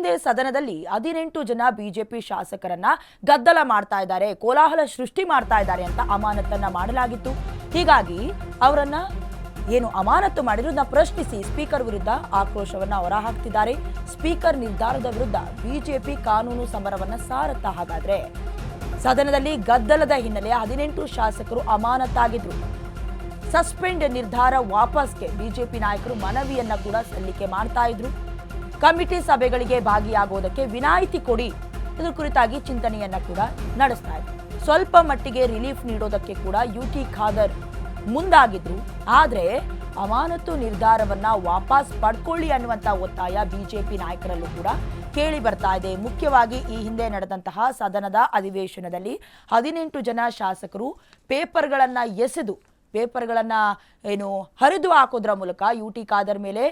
ಹಿಂದೆ ಸದನದಲ್ಲಿ ಹದಿನೆಂಟು ಜನ ಬಿಜೆಪಿ ಶಾಸಕರನ್ನ ಗದ್ದಲ ಮಾಡ್ತಾ ಇದ್ದಾರೆ, ಕೋಲಾಹಲ ಸೃಷ್ಟಿ ಮಾಡ್ತಾ ಇದ್ದಾರೆ ಅಂತ ಅಮಾನತನ್ನ ಮಾಡಲಾಗಿತ್ತು. ಹೀಗಾಗಿ ಅವರನ್ನ ಏನು ಅಮಾನತು ಮಾಡಿರೋದನ್ನ ಪ್ರಶ್ನಿಸಿ ಸ್ಪೀಕರ್ ವಿರುದ್ಧ ಆಕ್ರೋಶವನ್ನ ಹೊರಹಾಕ್ತಿದ್ದಾರೆ. ಸ್ಪೀಕರ್ ನಿರ್ಧಾರದ ವಿರುದ್ಧ ಬಿಜೆಪಿ ಕಾನೂನು ಸಮರವನ್ನ ಸಾರುತ್ತಾ ಹಾಗಾದ್ರೆ ಸದನದಲ್ಲಿ ಗದ್ದಲದ ಹಿನ್ನೆಲೆ ಹದಿನೆಂಟು ಶಾಸಕರು ಅಮಾನತಾಗಿದ್ರು ಸಸ್ಪೆಂಡ್ ನಿರ್ಧಾರ ವಾಪಸ್ಗೆ ಬಿಜೆಪಿ ನಾಯಕರು ಮನವಿಯನ್ನ ಕೂಡ ಸಲ್ಲಿಕೆ ಮಾಡ್ತಾ ಇದ್ರು. ಕಮಿಟಿ ಸಭೆಗಳಿಗೆ ಭಾಗಿಯಾಗುವುದಕ್ಕೆ ವಿನಾಯಿತಿ ಕೊಡಿ. ಇದ್ರ ಕುರಿತಾಗಿ ಚಿಂತನೆಯನ್ನ ಕೂಡ ನಡೆಸ್ತಾ ಇದೆ ಸ್ವಲ್ಪ ಮಟ್ಟಿಗೆ ರಿಲೀಫ್ ನೀಡೋದಕ್ಕೆ ಕೂಡ ಯು ಟಿ ಖಾದರ್ ಮುಂದಾಗಿದ್ರು. ಆದ್ರೆ ಅಮಾನತು ನಿರ್ಧಾರವನ್ನ ವಾಪಸ್ ಪಡ್ಕೊಳ್ಳಿ ಅನ್ನುವಂತ ಒತ್ತಾಯ ಬಿಜೆಪಿ ನಾಯಕರಲ್ಲೂ ಕೂಡ ಕೇಳಿ ಬರ್ತಾ ಇದೆ. ಮುಖ್ಯವಾಗಿ ಈ ಹಿಂದೆ ನಡೆದಂತಹ ಸದನದ ಅಧಿವೇಶನದಲ್ಲಿ ಹದಿನೆಂಟು ಜನ ಶಾಸಕರು ಪೇಪರ್ಗಳನ್ನ ಎಸೆದು, ಪೇಪರ್ಗಳನ್ನ ಏನು ಹರಿದು ಹಾಕೋದ್ರ ಮೂಲಕ ಯು ಟಿ ಖಾದರ್ ಮೇಲೆ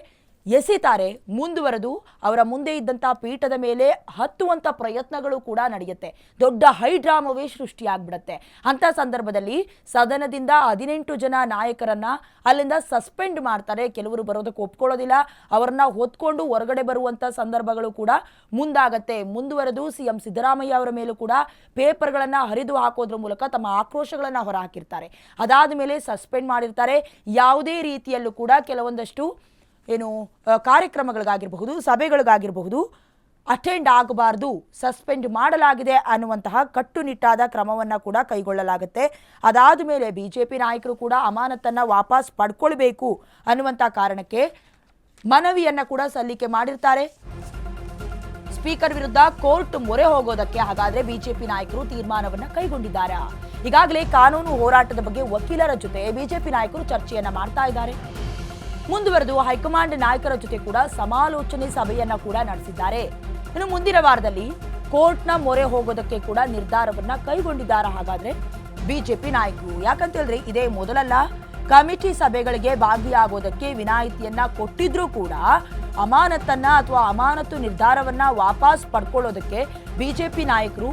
ಎಸಿತಾರೆ, ಮುಂದುವರೆದು ಅವರ ಮುಂದೆ ಇದ್ದಂಥ ಪೀಠದ ಮೇಲೆ ಹತ್ತುವಂಥ ಪ್ರಯತ್ನಗಳು ಕೂಡ ನಡೆಯುತ್ತೆ. ದೊಡ್ಡ ಹೈಡ್ರಾಮವೇ ಸೃಷ್ಟಿಯಾಗ್ಬಿಡತ್ತೆ. ಅಂಥ ಸಂದರ್ಭದಲ್ಲಿ ಸದನದಿಂದ ಹದಿನೆಂಟು ಜನ ನಾಯಕರನ್ನ ಅಲ್ಲಿಂದ ಸಸ್ಪೆಂಡ್ ಮಾಡ್ತಾರೆ. ಕೆಲವರು ಬರೋದಕ್ಕೆ ಒಪ್ಕೊಳ್ಳೋದಿಲ್ಲ. ಅವರನ್ನ ಹೊತ್ಕೊಂಡು ಹೊರಗಡೆ ಬರುವಂಥ ಸಂದರ್ಭಗಳು ಕೂಡ ಮುಂದಾಗತ್ತೆ. ಮುಂದುವರೆದು ಸಿ ಎಂ ಸಿದ್ದರಾಮಯ್ಯ ಅವರ ಮೇಲೂ ಕೂಡ ಪೇಪರ್ಗಳನ್ನು ಹರಿದು ಹಾಕೋದ್ರ ಮೂಲಕ ತಮ್ಮ ಆಕ್ರೋಶಗಳನ್ನು ಹೊರಹಾಕಿರ್ತಾರೆ. ಅದಾದ ಮೇಲೆ ಸಸ್ಪೆಂಡ್ ಮಾಡಿರ್ತಾರೆ. ಯಾವುದೇ ರೀತಿಯಲ್ಲೂ ಕೂಡ ಕೆಲವೊಂದಷ್ಟು ಏನು ಕಾರ್ಯಕ್ರಮಗಳಿಗಾಗಿರಬಹುದು, ಸಭೆಗಳಿಗಾಗಿರಬಹುದು ಅಟೆಂಡ್ ಆಗಬಾರ್ದು ಸಸ್ಪೆಂಡ್ ಮಾಡಲಾಗಿದೆ ಅನ್ನುವಂತಹ ಕಟ್ಟುನಿಟ್ಟಾದ ಕ್ರಮವನ್ನು ಕೂಡ ಕೈಗೊಳ್ಳಲಾಗುತ್ತೆ. ಅದಾದ ಮೇಲೆ ಬಿ ಜೆ ಪಿ ನಾಯಕರು ಕೂಡ ಅಮಾನತನ್ನು ವಾಪಸ್ ಪಡ್ಕೊಳ್ಬೇಕು ಅನ್ನುವಂಥ ಕಾರಣಕ್ಕೆ ಮನವಿಯನ್ನು ಕೂಡ ಸಲ್ಲಿಕೆ ಮಾಡಿರ್ತಾರೆ. ಸ್ಪೀಕರ್ ವಿರುದ್ಧ ಕೋರ್ಟ್ ಮೊರೆ ಹೋಗೋದಕ್ಕೆ ಹಾಗಾದ್ರೆ ಬಿಜೆಪಿ ನಾಯಕರು ತೀರ್ಮಾನವನ್ನು ಕೈಗೊಂಡಿದ್ದಾರೆ? ಈಗಾಗಲೇ ಕಾನೂನು ಹೋರಾಟದ ಬಗ್ಗೆ ವಕೀಲರ ಜೊತೆ ಬಿಜೆಪಿ ನಾಯಕರು ಚರ್ಚೆಯನ್ನ ಮಾಡ್ತಾ ಇದ್ದಾರೆ. ಮುಂದುವರೆದು ಹೈಕಮಾಂಡ್ ನಾಯಕರ ಜೊತೆ ಕೂಡ ಸಮಾಲೋಚನೆ ಸಭೆಯನ್ನ ಕೂಡ ನಡೆಸಿದ್ದಾರೆ. ಇನ್ನು ಮುಂದಿನ ವಾರದಲ್ಲಿ ಕೋರ್ಟ್ನ ಮೊರೆ ಹೋಗೋದಕ್ಕೆ ಕೂಡ ನಿರ್ಧಾರವನ್ನ ಕೈಗೊಂಡಿದ್ದಾರೆ. ಹಾಗಾದ್ರೆ ಬಿಜೆಪಿ ನಾಯಕರು ಯಾಕಂತ ಹೇಳಿದ್ರೆ ಇದೇ ಮೊದಲಲ್ಲ, ಕಮಿಟಿ ಸಭೆಗಳಿಗೆ ಭಾಗಿಯಾಗೋದಕ್ಕೆ ವಿನಾಯಿತಿಯನ್ನ ಕೊಟ್ಟಿದ್ರೂ ಕೂಡ ಅಮಾನತನ್ನ ಅಥವಾ ಅಮಾನತು ನಿರ್ಧಾರವನ್ನ ವಾಪಸ್ ಪಡ್ಕೊಳ್ಳೋದಕ್ಕೆ ಬಿಜೆಪಿ ನಾಯಕರು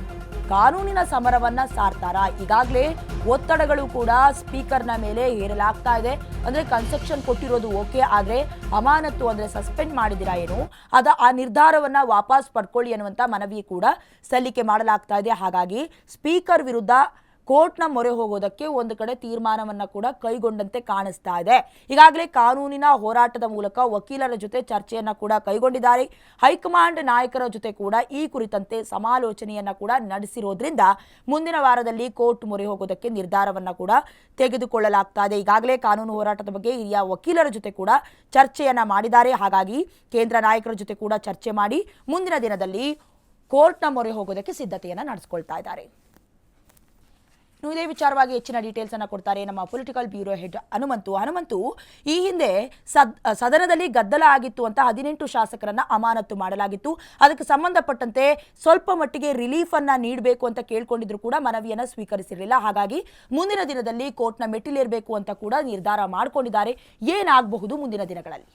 ಕಾನೂನಿನ ಸಮರವನ್ನ ಸಾರ್ತಾರ? ಈಗಾಗಲೇ ಒತ್ತಡಗಳು ಕೂಡ ಸ್ಪೀಕರ್ನ ಮೇಲೆ ಹೇರಲಾಗ್ತಾ ಇದೆ. ಅಂದರೆ ಕನ್ಸೆಕ್ಷನ್ ಕೊಟ್ಟಿರೋದು ಓಕೆ, ಆದರೆ ಅಮಾನತ್ತು ಅಂದರೆ ಸಸ್ಪೆಂಡ್ ಮಾಡಿದಿರಾ ಏನು? ಅದ ಆ ನಿರ್ಧಾರವನ್ನು ವಾಪಸ್ ಪಡ್ಕೊಳ್ಳಿ ಅನ್ನುವಂಥ ಮನವಿ ಕೂಡ ಸಲ್ಲಿಕೆ ಮಾಡಲಾಗ್ತಾ ಇದೆ. ಹಾಗಾಗಿ ಸ್ಪೀಕರ್ ವಿರುದ್ಧ ಕೋರ್ಟ್ನ ಮೊರೆ ಹೋಗೋದಕ್ಕೆ ಒಂದು ಕಡೆ ತೀರ್ಮಾನವನ್ನ ಕೂಡ ಕೈಗೊಂಡಂತೆ ಕಾಣಿಸ್ತಾ ಇದೆ. ಈಗಾಗಲೇ ಕಾನೂನಿನ ಹೋರಾಟದ ಮೂಲಕ ವಕೀಲರ ಜೊತೆ ಚರ್ಚೆಯನ್ನ ಕೂಡ ಕೈಗೊಂಡಿದ್ದಾರೆ. ಹೈಕಮಾಂಡ್ ನಾಯಕರ ಜೊತೆ ಕೂಡ ಈ ಕುರಿತಂತೆ ಸಮಾಲೋಚನೆಯನ್ನ ಕೂಡ ನಡೆಸಿರೋದ್ರಿಂದ ಮುಂದಿನ ವಾರದಲ್ಲಿ ಕೋರ್ಟ್ ಮೊರೆ ಹೋಗೋದಕ್ಕೆ ನಿರ್ಧಾರವನ್ನ ಕೂಡ ತೆಗೆದುಕೊಳ್ಳಲಾಗ್ತಾ ಇದೆ ಈಗಾಗಲೇ ಕಾನೂನು ಹೋರಾಟದ ಬಗ್ಗೆ ಹಿರಿಯ ವಕೀಲರ ಜೊತೆ ಕೂಡ ಚರ್ಚೆಯನ್ನ ಮಾಡಿದ್ದಾರೆ. ಹಾಗಾಗಿ ಕೇಂದ್ರ ನಾಯಕರ ಜೊತೆ ಕೂಡ ಚರ್ಚೆ ಮಾಡಿ ಮುಂದಿನ ದಿನದಲ್ಲಿ ಕೋರ್ಟ್ನ ಮೊರೆ ಹೋಗೋದಕ್ಕೆ ಸಿದ್ಧತೆಯನ್ನು ನಡೆಸ್ಕೊಳ್ತಾ ಇದ್ದಾರೆ. ಇನ್ನು ಇದೇ ವಿಚಾರವಾಗಿ ಹೆಚ್ಚಿನ ಡೀಟೇಲ್ಸ್ ಅನ್ನು ಕೊಡ್ತಾರೆ ನಮ್ಮ political bureau head Hanumanthu. Hanumanthu, ಈ ಹಿಂದೆ ಸದ್, ಸದನದಲ್ಲಿ ಗದ್ದಲ ಆಗಿತ್ತು ಅಂತ ಹದಿನೆಂಟು ಶಾಸಕರನ್ನ ಅಮಾನತು ಮಾಡಲಾಗಿತ್ತು. ಅದಕ್ಕೆ ಸಂಬಂಧಪಟ್ಟಂತೆ ಸ್ವಲ್ಪ ಮಟ್ಟಿಗೆ ರಿಲೀಫ್ ಅನ್ನ ನೀಡಬೇಕು ಅಂತ ಕೇಳ್ಕೊಂಡಿದ್ರು ಕೂಡ ಮನವಿಯನ್ನ ಸ್ವೀಕರಿಸಿರಲಿಲ್ಲ. ಹಾಗಾಗಿ ಮುಂದಿನ ದಿನದಲ್ಲಿ ಕೋರ್ಟ್ನ ಮೆಟ್ಟಿಲೇರಬೇಕು ಅಂತ ಕೂಡ ನಿರ್ಧಾರ ಮಾಡ್ಕೊಂಡಿದ್ದಾರೆ. ಏನಾಗಬಹುದು ಮುಂದಿನ ದಿನಗಳಲ್ಲಿ?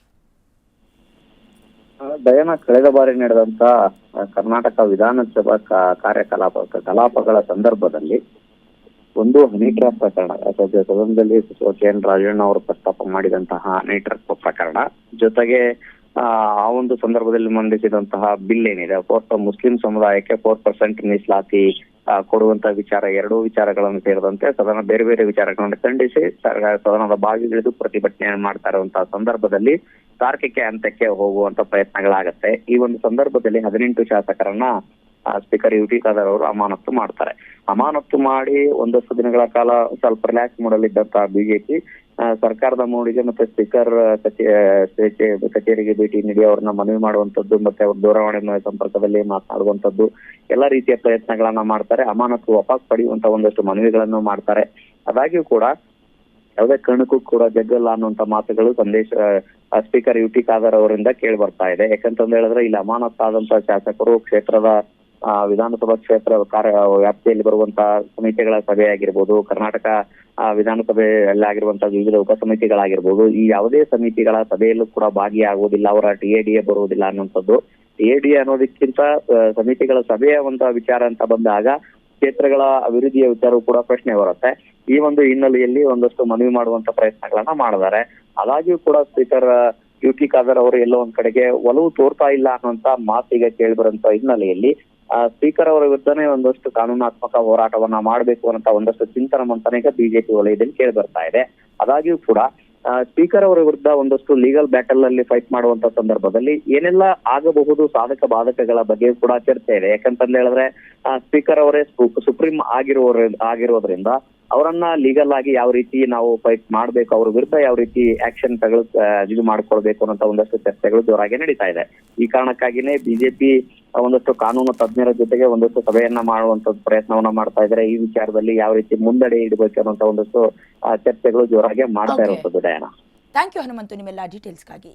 ದಯನ ಕಳೆದ ಬಾರಿ ನಡೆದಂತ ಕರ್ನಾಟಕ ವಿಧಾನಸಭಾ ಕಾರ್ಯಕಲಾಪ, ಕಲಾಪಗಳ ಸಂದರ್ಭದಲ್ಲಿ ಒಂದು ಹನಿ ಟ್ರ್ಯಾಪ್ ಪ್ರಕರಣ. ಅಥವಾ ಸದನದಲ್ಲಿ ಸಚಿವ ಕೆ ಎನ್ ರಾಜಣ್ಣ ಅವರು ಪ್ರಸ್ತಾಪ ಮಾಡಿದಂತಹ ಹನಿ ಟ್ರ್ಯಾಪ್ ಪ್ರಕರಣ. ಜೊತೆಗೆ, ಆ ಒಂದು ಸಂದರ್ಭದಲ್ಲಿ ಮಂಡಿಸಿದಂತಹ ಬಿಲ್ ಏನಿದೆ? ಫೋರ್ ಮುಸ್ಲಿಂ ಸಮುದಾಯಕ್ಕೆ ಫೋರ್ ಪರ್ಸೆಂಟ್ ಮೀಸಲಾತಿ ಕೊಡುವಂತ ವಿಚಾರ, ಎರಡೂ ವಿಚಾರಗಳನ್ನು ಸೇರಿದಂತೆ ಸದನ ಬೇರೆ ಬೇರೆ ವಿಚಾರಗಳನ್ನು ಖಂಡಿಸಿ ಸದನದ ಬಾಗಿಗಿಳಿದು ಪ್ರತಿಭಟನೆ ಮಾಡ್ತಾ ಇರುವಂತಹ ಸಂದರ್ಭದಲ್ಲಿ ತಾರ್ಕಿಕ ಹಂತಕ್ಕೆ ಹೋಗುವಂತ ಪ್ರಯತ್ನಗಳಾಗತ್ತೆ. ಈ ಒಂದು ಸಂದರ್ಭದಲ್ಲಿ ಹದಿನೆಂಟು ಶಾಸಕರನ್ನ ಸ್ಪೀಕರ್ ಯು ಟಿ ಖಾದರ್ ಅವರು ಅಮಾನತು ಮಾಡ್ತಾರೆ. ಅಮಾನತು ಮಾಡಿ ಒಂದಷ್ಟು ದಿನಗಳ ಕಾಲ ಸ್ವಲ್ಪ ರಿಲ್ಯಾಕ್ಸ್ ಮಾಡಲಿದ್ದಂತಹ ಬಿಜೆಪಿ ಸರ್ಕಾರದ ಮೂಡಿಗೆ ಮತ್ತೆ ಸ್ಪೀಕರ್ ಕಚೇರಿಗೆ ಭೇಟಿ ನೀಡಿ ಅವ್ರನ್ನ ಮನವಿ ಮಾಡುವಂತದ್ದು ಮತ್ತೆ ಅವ್ರ ದೂರವಾಣಿ ಸಂಪರ್ಕದಲ್ಲಿ ಮಾತನಾಡುವಂತದ್ದು ಎಲ್ಲಾ ರೀತಿಯ ಪ್ರಯತ್ನಗಳನ್ನ ಮಾಡ್ತಾರೆ. ಅಮಾನತ್ತು ವಾಪಸ್ ಪಡೆಯುವಂತ ಒಂದಷ್ಟು ಮನವಿಗಳನ್ನು ಮಾಡ್ತಾರೆ. ಆದಾಗ್ಯೂ ಕೂಡ ಯಾವುದೇ ಕಣಕ್ಕೂ ಕೂಡ ಜಗ್ಗಲ್ಲ ಅನ್ನುವಂತ ಮಾತುಗಳು ಸಂದೇಶ ಸ್ಪೀಕರ್ ಯು ಟಿ ಖಾದರ್ ಅವರಿಂದ ಕೇಳಿ ಬರ್ತಾ ಇದೆ. ಯಾಕಂತಂದ ಹೇಳಿದ್ರೆ ಇಲ್ಲಿ ಆದಂತಹ ಶಾಸಕರು ಕ್ಷೇತ್ರದ ವಿಧಾನಸಭಾ ಕ್ಷೇತ್ರ ಕಾರ್ಯ, ವ್ಯಾಪ್ತಿಯಲ್ಲಿ ಬರುವಂತಹ ಸಮಿತಿಗಳ ಸಭೆ ಆಗಿರ್ಬೋದು, ಕರ್ನಾಟಕ ವಿಧಾನಸಭೆಯಲ್ಲಿ ಆಗಿರುವಂತಹ ವಿವಿಧ ಉಪಸಮಿತಿಗಳಾಗಿರ್ಬೋದು ಈ ಯಾವುದೇ ಸಮಿತಿಗಳ ಸಭೆಯಲ್ಲೂ ಕೂಡ ಭಾಗಿಯಾಗುವುದಿಲ್ಲ, ಅವರ ಟಿಎಡಿಎ ಬರುವುದಿಲ್ಲ ಅನ್ನುವಂಥದ್ದು. ಟಿ ಎ ಡಿ ಅನ್ನೋದಕ್ಕಿಂತ ಸಮಿತಿಗಳ ಸಭೆಯ ಒಂದು ವಿಚಾರ ಅಂತ ಬಂದಾಗ, ಕ್ಷೇತ್ರಗಳ ಅಭಿವೃದ್ಧಿಯ ವಿಚಾರವೂ ಕೂಡ ಪ್ರಶ್ನೆ ಬರುತ್ತೆ. ಈ ಒಂದು ಹಿನ್ನೆಲೆಯಲ್ಲಿ ಒಂದಷ್ಟು ಮನವಿ ಮಾಡುವಂತ ಪ್ರಯತ್ನಗಳನ್ನ ಮಾಡಿದ್ದಾರೆ. ಅದಾಗ್ಯೂ ಕೂಡ ಸ್ಪೀಕರ್, ಯು ಟಿ ಖಾದರ್ ಅವರು ಎಲ್ಲೋ ಒಂದ್ ಕಡೆಗೆ ಒಲವು ತೋರ್ತಾ ಇಲ್ಲ ಅನ್ನುವಂತ ಮಾತಿಗೆ ಕೇಳಿ ಬರುವಂತ ಹಿನ್ನೆಲೆಯಲ್ಲಿ ಸ್ಪೀಕರ್ ಅವರ ವಿರುದ್ಧನೇ ಒಂದಷ್ಟು ಕಾನೂನಾತ್ಮಕ ಹೋರಾಟವನ್ನ ಮಾಡಬೇಕು ಅಂತ ಒಂದಷ್ಟು ಚಿಂತನ ಈಗ ಬಿಜೆಪಿ ವಲಯದಲ್ಲಿ ಕೇಳಿ ಬರ್ತಾ ಇದೆ. ಅದಾಗಿಯೂ ಕೂಡ ಸ್ಪೀಕರ್ ಅವರ ವಿರುದ್ಧ ಒಂದಷ್ಟು ಲೀಗಲ್ ಬ್ಯಾಟಲ್ ಅಲ್ಲಿ ಫೈಟ್ ಮಾಡುವಂತ ಸಂದರ್ಭದಲ್ಲಿ ಏನೆಲ್ಲ ಆಗಬಹುದು ಸಾಧಕ ಬಾಧಕಗಳ ಬಗ್ಗೆ ಕೂಡ ಚರ್ಚೆ ಇದೆ. ಯಾಕಂತಂದ್ ಹೇಳಿದ್ರೆ ಸ್ಪೀಕರ್ ಅವರೇ ಸುಪ್ರೀಂ ಆಗಿರುವ ಆಗಿರೋದ್ರಿಂದ ಅವರನ್ನ ಲೀಗಲ್ ಆಗಿ ಯಾವ ರೀತಿ ನಾವು ಫೈಟ್ ಮಾಡ್ಬೇಕು, ಅವ್ರ ವಿರುದ್ಧ ಯಾವ ರೀತಿ ಆಕ್ಷನ್ ತಗೊಳ್ ಇದು ಮಾಡ್ಕೊಳ್ಬೇಕು ಅನ್ನೋ ಒಂದಷ್ಟು ಚರ್ಚೆಗಳು ಜೋರಾಗಿ ನಡೀತಾ ಇದೆ. ಈ ಕಾರಣಕ್ಕಾಗಿನೇ ಬಿಜೆಪಿ ಒಂದಷ್ಟು ಕಾನೂನು ತಜ್ಞರ ಜೊತೆಗೆ ಒಂದಷ್ಟು ಸಭೆಯನ್ನ ಮಾಡುವಂತ ಪ್ರಯತ್ನವನ್ನ ಮಾಡ್ತಾ ಇದ್ರೆ ಈ ವಿಚಾರದಲ್ಲಿ ಯಾವ ರೀತಿ ಮುಂದಡೆ ಇಡಬೇಕು ಅನ್ನೋಂತ ಒಂದಷ್ಟು ಆ, ಚರ್ಚೆಗಳು ಜೋರಾಗಿ ಮಾಡ್ತಾ. ಇರುವಂತದ್ದು ಡಯಾನ. ಥ್ಯಾಂಕ್ ಯು ಹನುಮಂತು ನಿಮ್ಮೆಲ್ಲ ಡೀಟೇಲ್ಸ್ಗಾಗಿ